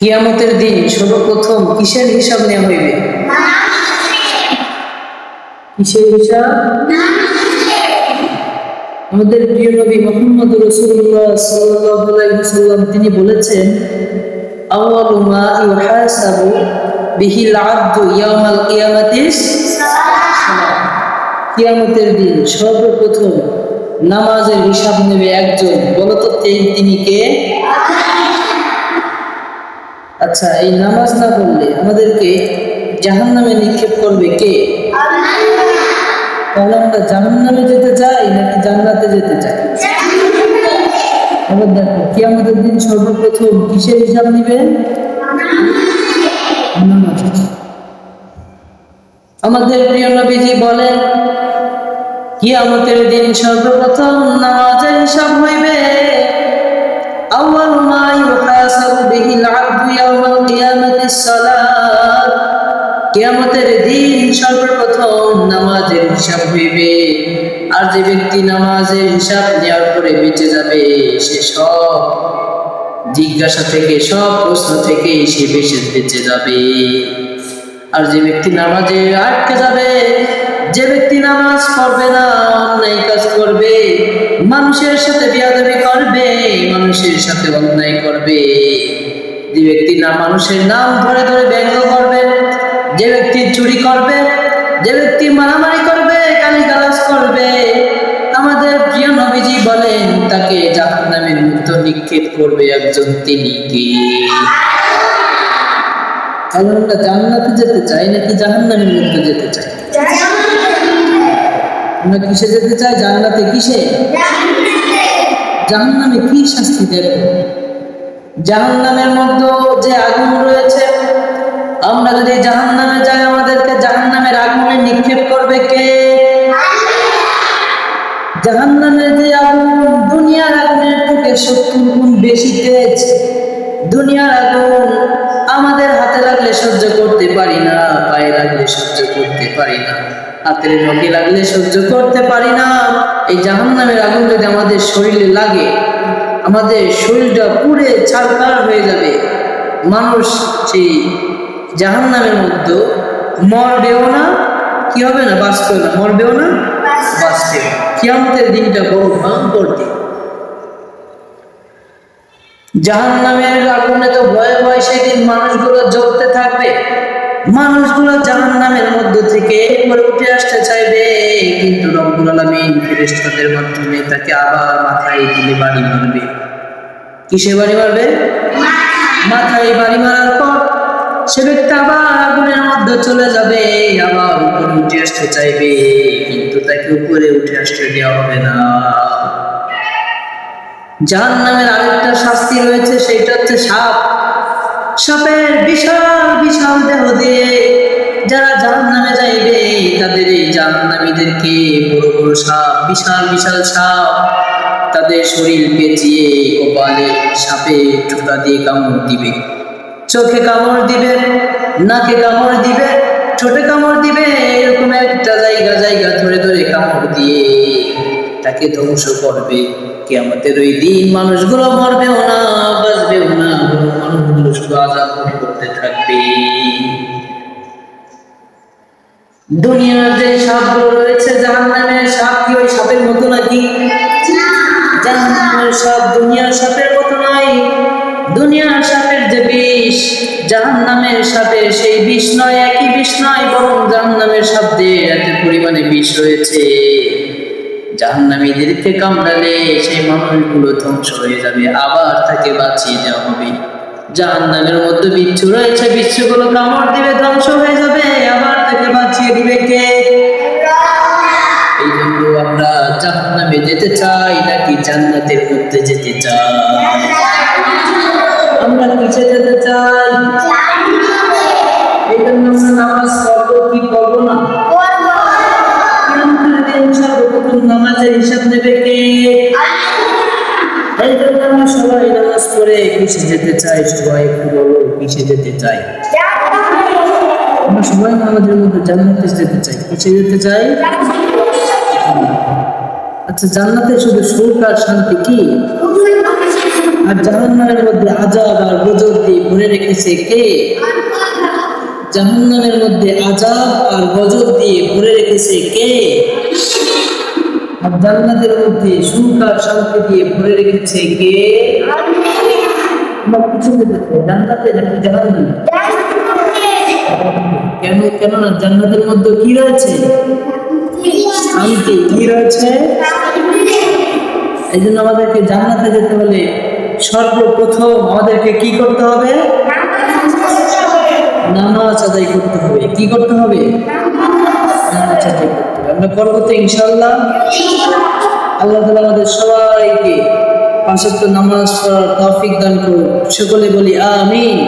কিয়ামতের দিন সর্বপ্রথম কিসের হিসাব নেওয়া হইবে? কিসের হিসাব? আমাদের প্রিয় নবী মোহাম্মদ রসুল্লাহ সাল্লাম তিনি বলেছেন আউয়ালু মা ইউহাসাবু বিহিল আবদু ইয়াউমাল কিয়ামাতিস কিয়ামতের দিন সর্বপ্রথম নামাজের হিসাব নেবে একজন। বলতো তিনি কে? আচ্ছা এই নামাজ না পড়লে আমাদেরকে জাহান্নামে নিক্ষেপ করবে কে? তাহলে আমরা জাহান্নামে যেতে চাই নাকি জান্নাতে যেতে চাই? এবার দেখো কি আমাদের দিন সর্বপ্রথম কিসের হিসাব নিবেন আমাদের প্রিয় নবীজি বলেন কি আমাদের দিন সর্বপ্রথম নামাজের হিসাব হইবে। আউয়াল মা ইউহাসাবু বিহিল আবদু ইয়াউমাল কিয়ামাতিস সালাত। কিয়ামতের দিন সর্বপ্রথম নামাজের হিসাব হইবে। আর যে ব্যক্তি নামাজের হিসাব নেওয়ার পরে বেঁচে যাবে, সে সব জিজ্ঞাসা থেকে, সব প্রশ্ন থেকে সে বেঁচে বেঁচে যাবে। আর যে ব্যক্তি নামাজে আটকে যাবে, যে ব্যক্তি নামাজ পড়বে না, অন্যায় কাজ করবে, মানুষের সাথে বিয়াদবি করবে মানুষের সাথে অন্যায় করবে। যে ব্যক্তি না মানুষের নাম ধরে ধরে ব্যঙ্গ করবে যে ব্যক্তি চুরি করবে যে ব্যক্তি মারামারি করবে গালিগালাজ করবে আমাদের প্রিয় নবীজি বলেন তাকে জাহান্নামের মুক্ত নিক্ষেপ করবে একজন তিনি কি? আমরা জান্নাতে যেতে চাই নাকি জাহান্নামের মধ্যে যেতে চাই? আমরা কিসে যেতে চাই? জান্নাতে কিসে? জাহান্নামে কি শাস্তি দেবে? জাহান্নামের মধ্যে যে আগুন রয়েছে আমরা যদি জাহান্নামে যাই আমাদেরকে জাহান্নামের আগুনে নিক্ষেপ করবে কে? জাহান্নামের যে আগুন হাতের নখে লাগলে সহ্য করতে পারি না। এই জাহান্নামের আগুন যদি আমাদের শরীরে লাগে আমাদের শরীরটা পুড়ে ছাড়খাড় হয়ে যাবে। মানুষ সেই জাহান্নামের মধ্যে মরবেও না কি হবে না? বাঁচতেও না। মরবেও না? বাঁচতে কিয়ামতের দিনটা বড় ভয়ঙ্কর দিন। জাহান নামের আগুনে তো ভয়ে ভয়ে সেদিন মানুষগুলো জ্বলতে থাকবে। মানুষগুলো জাহান নামের মধ্য থেকে উঠে আসতে চাইবে, কিন্তু রব্বুল আলামিন ফেরেশতাদের মাধ্যমে তাকে আবার মাথায় দিলে বাড়ি মারবে। কিসে বাড়ি মারবে? মাথায় বাড়ি মারার পর সে ব্যক্তি আবার আগুনের মধ্যে চলে যাবে, আবার উপরে উঠে আসতে চাইবে, কিন্তু তাকে উপরে উঠে আসতে দেওয়া হবে না। যার নামের আরেকটা শাস্তি রয়েছে, সেটা হচ্ছে সাপ। সাপের বিশাল বিশাল দিয়ে যারা জাহান নামে যাইবে, তাদের এই জাহান্নামীদেরকে বড় বড় সাপ, বিশাল বিশাল সাপ তাদের শরীর পেঁচিয়ে কপালে সাপে ঠোঁটা দিয়ে কামড় দিবে। চোখে কামড় দিবে, নাকে কামড় দিবে কামড় দিবে, এরকম একটা জায়গা জায়গা ধরে ধরে কামড় দিয়ে তাকে ধ্বংস করবে। কে আমাদের ওই দিন মানুষগুলো মরবেও না, বাঁচবেও না মানুষগুলো শুধু আজাদ করতে থাকবে। দুনিয়ার যে সাপগুলো রয়েছে, জাহান্নামের সাপ কি ওই সাপের মতো নাকি? জাহান্নামের সাপ দুনিয়ার সাপের মতো নয় দুনিয়ার সাপের যে বিষ, জাহান্নামের সাপের সেই বিষ নয়, একই বিষ নয়, বরং জাহান্নামের শব্দে এত পরিমাণে বিষ রয়েছে জাহান্নামীদেরকে কামড়ালে সেই মানুষগুলো ধ্বংস হয়ে যাবে, আবার তাকে বাঁচিয়ে দেওয়া হবে। জাহান্নামের মধ্যে বিচ্ছু রয়েছে, বিচ্ছুগুলো কামড় দিবে, ধ্বংস হয়ে যাবে, আবার তাকে বাঁচিয়ে দিবে কে? এই জন্য আমরা জাহান্নামে যেতে চাই, নাকি জান্নাতের মধ্যে যেতে চাই? সবাই নামাজ পড়ে কিসে যেতে চাই সবাই একটু বলো কিসে যেতে চাই আমরা সবাই আমাদের মধ্যে জান্নাতে যেতে চাই। কিসে যেতে চাই? আচ্ছা জান্নাতে শুধু সুখ আর শান্তি কি? আর জাহান্নামের মধ্যে আজাব আর গজব দিয়ে ভরে রেখেছে কে? জাহান্নামের মধ্যে আজাব আর গজব দিয়ে ভরে রেখেছে কে? আর জান্নাতের মধ্যে সুখ আর শান্তি দিয়ে ভরে রেখেছে কে? আমার পিছনে দেখো, জান্নাতে কেন কেন না? জান্নাতের মধ্যে কি রয়েছে? শান্তি। কি রয়েছে? এই জন্য আমাদেরকে জান্নাতে যেতে হলে সর্বপ্রথম আমাদেরকে কি করতে হবে? নামাজ আদায় করতে হবে। কি করতে হবে? নামাজ আদায় করতে হবে আমরা করব তো ইনশাল্লাহ আল্লাহ তালা আমাদের সবাইকে পাঁচত্ব নামাজ পড়ার তৌফিক দান করুন সকলে বলি আমিন।